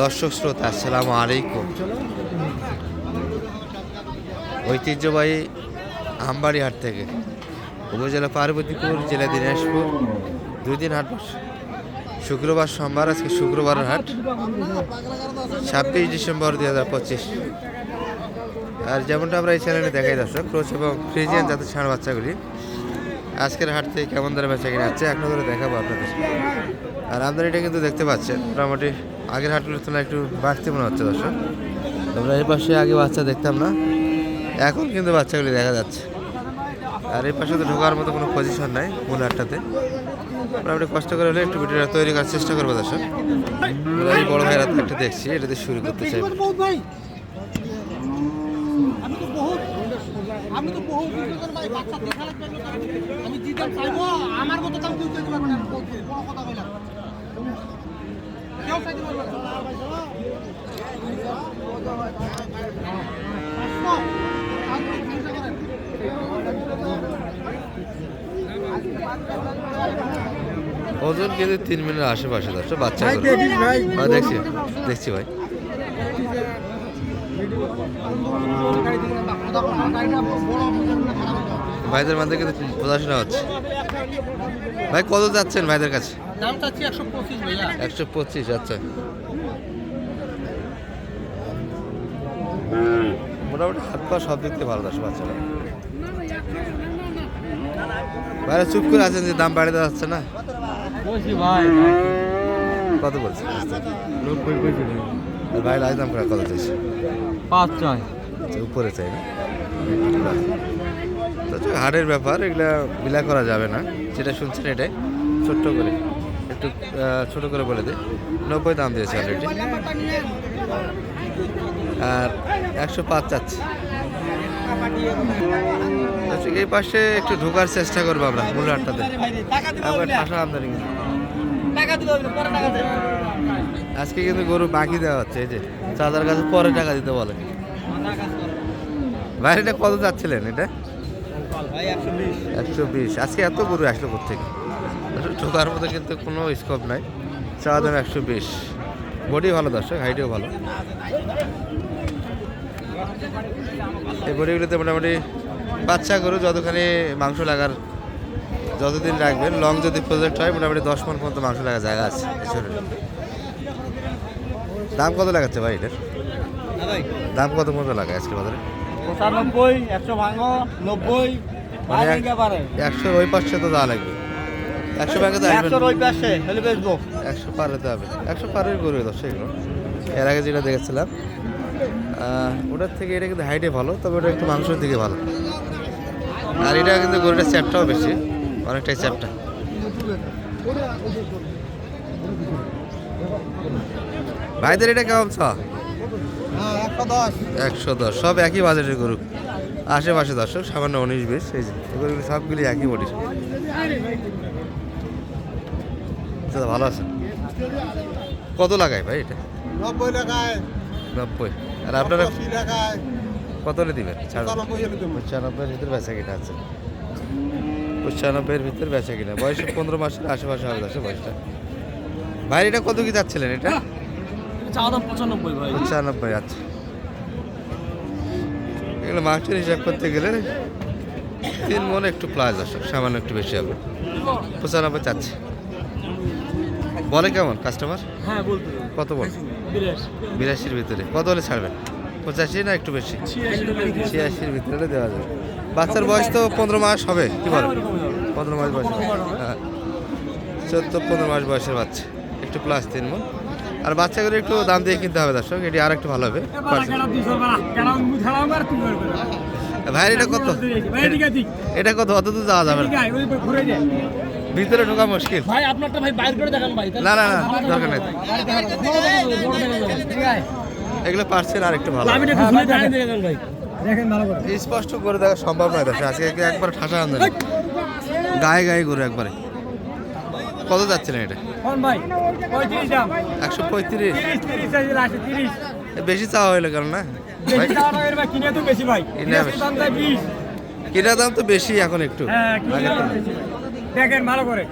দর্শক শ্রোতা, আসসালামু আলাইকুম। ঐতিহ্যবাহী আমবাড়ি হাট থেকে উপজেলা পার্বতীপুর, জেলা দিনাজপুর, দুই দিন হাট শুক্রবার সোমবার, আজকে শুক্রবারের হাট, ছাব্বিশ ডিসেম্বর দুই হাজার পঁচিশ। আর যেমনটা আমরা এই চ্যানেলে দেখাই দর্শক ক্রোচ এবং ফ্রিজিয়ান জাতের ষাঁড় বাচ্চাগুলি। আজকের হাট থেকে কেমন ধরে বেচা কিনে আছে এক নজরে দেখাবো আপনাদের আর আমদানিটা কিন্তু দেখতে পাচ্ছেন মোটামুটি আগের হাটগুলোর তুলনায় একটু বাড়তি মনে হচ্ছে দর্শক আমরা এই পাশে আগে বাচ্চা দেখতাম না এখন কিন্তু বাচ্চাগুলি দেখা যাচ্ছে আর এই পাশে তো ঢোকার মতো কোনো পজিশন নাই মূল হাটটাতে মোটামুটি কষ্ট করে হলে একটু ভিডিওটা তৈরি করার চেষ্টা করব দর্শক এই বড় ভাইয়ের হাতে একটা দেখছি এটাতে শুরু করতে চাই আমি তো ভাই বাচ্চা আমি জিতাম চাইব আমার মতো দাম কেউ চাইতে না বড় কথা কইলাম ওজন কিন্তু তিন মিনিটের আশেপাশে দর্শক বাচ্চা দেখছি দেখছি ভাই। ভাইদের মধ্যে কিন্তু বোঝাশোনা হচ্ছে। ভাই কত যাচ্ছেন ভাইদের কাছে? দাম চাচ্ছি একশো পঁচিশ ভাইয়া। একশো পঁচিশ আচ্ছা। মোটামুটি হাত পা সব দিক থেকে ভালো দর্শক বাচ্চারা। বাইরে চুপ করে আছেন যে দাম বাড়িতে যাচ্ছে না? ভাই কত বলছে ভাই। লাইন দাম করে কত চাইছে? পাঁচ ছয় আচ্ছা, উপরে চাই না? হাটের ব্যাপার এগুলা বিলা করা যাবে না। যেটা শুনছেন এটাই ছোট্ট করে। একটু ছোট করে বলে দিই। নব্বই দাম দিয়েছে অলরেডি আর একশো পাঁচ চাচ্ছে। আচ্ছা, এই পাশে একটু ঢোকার চেষ্টা করব আমরা মূল হাটটাতে। আমদানি। আজকে কিন্তু গরু বাকি দেওয়া হচ্ছে এই যে চাঁদার কাছে পরে টাকা দিতে বলে। ভাই এটা কত যাচ্ছিলেন এটা? একশো বিশ। আজকে এত গরু আসলো কোথেকে ঢোকার মতো কিন্তু কোনো স্কোপ নাই। চা দাম একশো বিশ। বডি ভালো দর্শক হাইটও ভালো। এই বডিগুলোতে মোটামুটি বাচ্চা গরু যতখানি মাংস লাগার যতদিন রাখবেন লং যদি প্রজেক্ট হয় মোটামুটি দশ মন পর্যন্ত মাংস লাগার জায়গা আছে দাম কত লাগাচ্ছে ভাই এটার? দাম কত পর্যন্ত লাগায় আজকে বাজারে? পঁচানব্বই একশো ভাঙো নব্বই মানে একশো ওই পাশে তো দেওয়া লাগবে। একশো ব্যাগে তো একশোর ওই পাশে তাহলে বেচবো। একশো পার হতে হবে। একশো পারের গরু দশ এগুলো। এর আগে যেটা দেখেছিলাম ওটার থেকে এটা কিন্তু হাইটে ভালো তবে ওটা একটু মাংসের দিকে ভালো। আর এটা কিন্তু গরুটার চ্যাপটাও বেশি অনেকটাই চ্যাপটা। ভাইদের এটা কেমন ছ? হ্যাঁ একশো দশ। সব একই বাজেটের গরু। আশেপাশে দর্শক সামান্য উনিশ বিশ এই যে এগুলো সবগুলি একই বডির দাদা ভালো আছে কত লাগায় ভাই এটা? নব্বই টাকায় নব্বই। আর আপনারা কত হলে দিবেন? পঁচানব্বইয়ের ভিতরে বেচা কিনা আছে। পঁচানব্বইয়ের ভিতরে বেচা কিনা। বয়স পনেরো মাসের আশেপাশে হবে দশ বয়সটা। ভাই এটা কত কি যাচ্ছিলেন এটা? পঁচানব্বই ভাই। পঁচানব্বই আচ্ছা। এগুলো মাংসের হিসাব করতে গেলে তিন মনে একটু প্লাস আসে সামান্য একটু বেশি হবে। পঁচানব্বই চাচ্ছে। বলে কেমন কাস্টমার হ্যাঁ বলতে কত বল? বিরাশির ভিতরে। কত হলে ছাড়বেন? পঁচাশি না একটু বেশি? ছিয়াশির ভিতরে। দেওয়া যাবে। বাচ্চার বয়স তো পনেরো মাস হবে কি বল পনেরো মাস বয়স হ্যাঁ। চোদ্দ পনেরো মাস বয়সের বাচ্চা। একটু প্লাস তিন মন। আর বাচ্চাগুলো একটু দাম দিয়ে কিনতে হবে দর্শক এটি আর একটু ভালো হবে ভাই এটা কত? এটা কত? অত তো যাওয়া যাবে না। ভিতরে ঢোকা মুশকিল। ভাই আপনারটা ভাই বাইর করে দেখান ভাই। না না না দরকার নেই এগুলো পার্সেল আর একটু ভালো হবে। ভাই দেখেন। ভালো করে। স্পষ্ট করে দেখা সম্ভব নয় দর্শক আজকে একে একবার ঠাসা আমদানি গায়ে গায়ে গরু একবারে। কত যাচ্ছিলেন এটা? ভাই? পঁয়ত্রিশ দাম। একশো পঁয়ত্রিশ। বেশি চাওয়া হইল কেন না? কিনে তো বেশি ভাই। কিনে কিনে দাম তো বেশি এখন একটু। হ্যাঁ। দেখেন ভালো করে।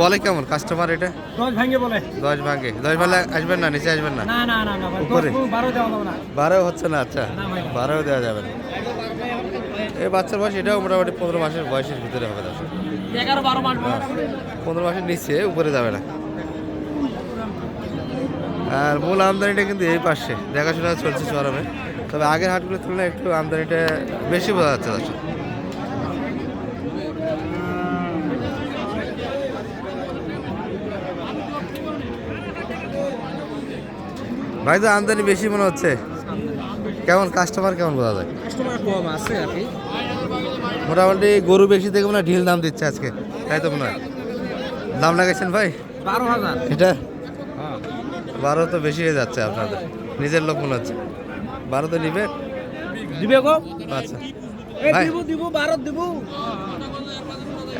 বলে কেমন? কাস্টমার এটা? দশ ভাঙে বলে। দশ ভাগে দশ ভাগে আসবেন না নিচে আসবেন না? না না না উপরে? বারো দেওয়া যাবে না। বারো হচ্ছে না আচ্ছা। বারো দেওয়া যাবে না। এই বাচ্চার বয়স এটাও মোটামুটি পনেরো মাসের বয়সের ভিতরে হবে দশ। এগারো বারো মাস পনেরো মাসের নিচে উপরে যাবে না। আর মূল আমদানিটা কিন্তু এই পাশে। দেখাশোনা চলছে চরমে। তবে আগের হাটগুলোর তুলনায় একটু আমদানিটা বেশি বোঝা যাচ্ছে দর্শক। ভাই তো আমদানি বেশি মনে হচ্ছে। কেমন কাস্টমার কেমন বোঝা যায়? কাস্টমার কম আছে আর কি। মোটামুটি গরু বেশি দেখে মনে হয় ঢিল দাম দিচ্ছে আজকে। তাই তো মনে হয়। দাম লাগাইছেন ভাই? বারো হাজার। এটা? বারো তো বেশি হয়ে যাচ্ছে আপনাদের। নিজের লোক মনে হচ্ছে। বারো তো নিবে? দিবে গো। আচ্ছা।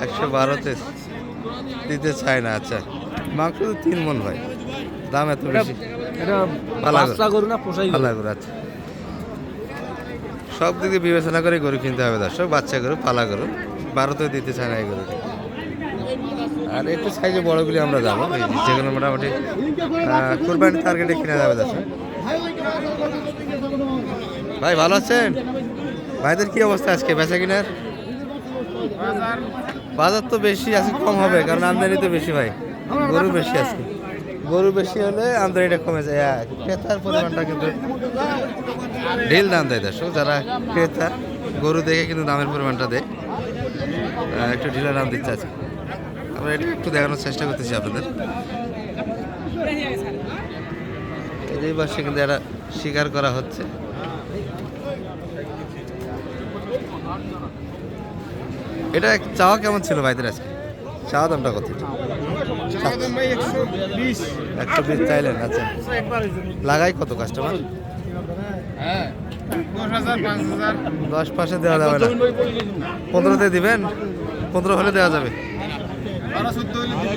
একশো বারোতে দিতে চায় না আচ্ছা। মাংস তো তিন মন ভাই। দাম এত বেশি। এটা পালা গরু। না পোষাই গরু। ভালো করে আচ্ছা সব দিকে বিবেচনা করে গরু কিনতে হবে দর্শক বাচ্চা গরু পালা গরু বারোতে দিতে চায় না এই গরু আর একটু সাইজে বড়গুলি আমরা যাব এই যেগুলো মোটামুটি কোরবানি টার্গেটে কিনা যাবে দর্শক। ভাই ভালো আছেন? ভাইদের কি অবস্থা আজকে বেচা কিনার? বাজার তো বেশি আজকে কম হবে কারণ আমদানি তো বেশি ভাই গরু বেশি আজকে। গরু বেশি হলে আমদানিটা কমে যায় আর ক্রেতার পরিমাণটা কিন্তু ঢিল দাম দেয় দর্শক, যারা ক্রেতা, গরু দেখে কিন্তু দামের পরিমাণটা দেয়। একটু ঢিলা দাম দিচ্ছে আছে আমরা এটা একটু দেখানোর চেষ্টা করতেছি আপনাদের। এই পাশে কিন্তু এটা স্বীকার করা হচ্ছে। এটা চাওয়া কেমন ছিল ভাইদের আজকে? চাওয়া দামটা কত? একশো বিশ চাইলেন আচ্ছা। লাগাই কত কাস্টমার দশ পাশে দেওয়া যাবে না। পনেরোতে দিবেন? পনেরো হলে দেওয়া যাবে।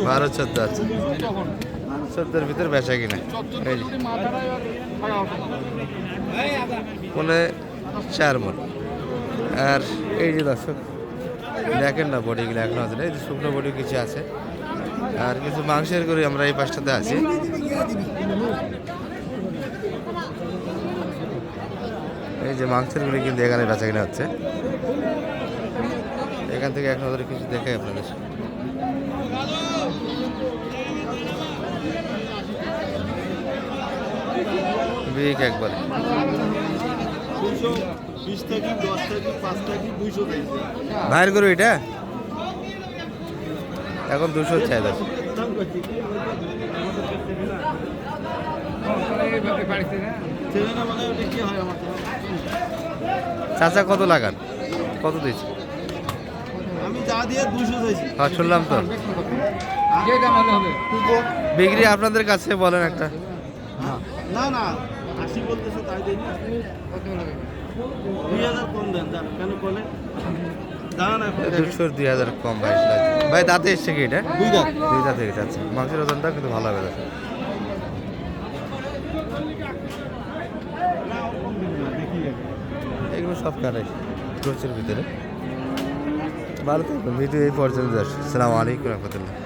বারো চোদ্দ আচ্ছা। চোদ্দোর ভিতরে বেচা কিনা। এই পনে চার মন। আর এই যে দর্শক দেখেন না বডিগুলো এখন আছে না, এই যে শুকনো বডি কিছু আছে। আর কিছু মাংসের করি আমরা এই পাশটাতে আছি। এই যে মাংসের গুলি কিন্তু এখানে বেচা কিনা হচ্ছে। এখান থেকে এক নজরে কিছু দেখে আপনাদের। বিগ একবারে। ভাইয়ের গরু এটা? এখন দুশো চাই দাম চাচা কত লাগান? কত দিয়েছে? আমি যা দিয়ে দুশো চাইছি। হ্যাঁ শুনলাম তো। বিক্রি আপনাদের কাছে বলেন একটা। না না আশি বলতেছে তাই দিন দুই হাজার কম দেন কেন বলে দুই হাজার কম বাইশ লাখ ভাই দাঁতে এসছে কি এটা? দুই দাঁত। দুই দাঁতে এটা আছে মাংসের ওজনটা কিন্তু ভালো হবে দাদা এগুলো সব কাটাই প্রচুর ভিতরে। ভালো থাকবেন ভিডিও এই পর্যন্ত আসছে। সালামু আলাইকুম রহমতুল্লাহ।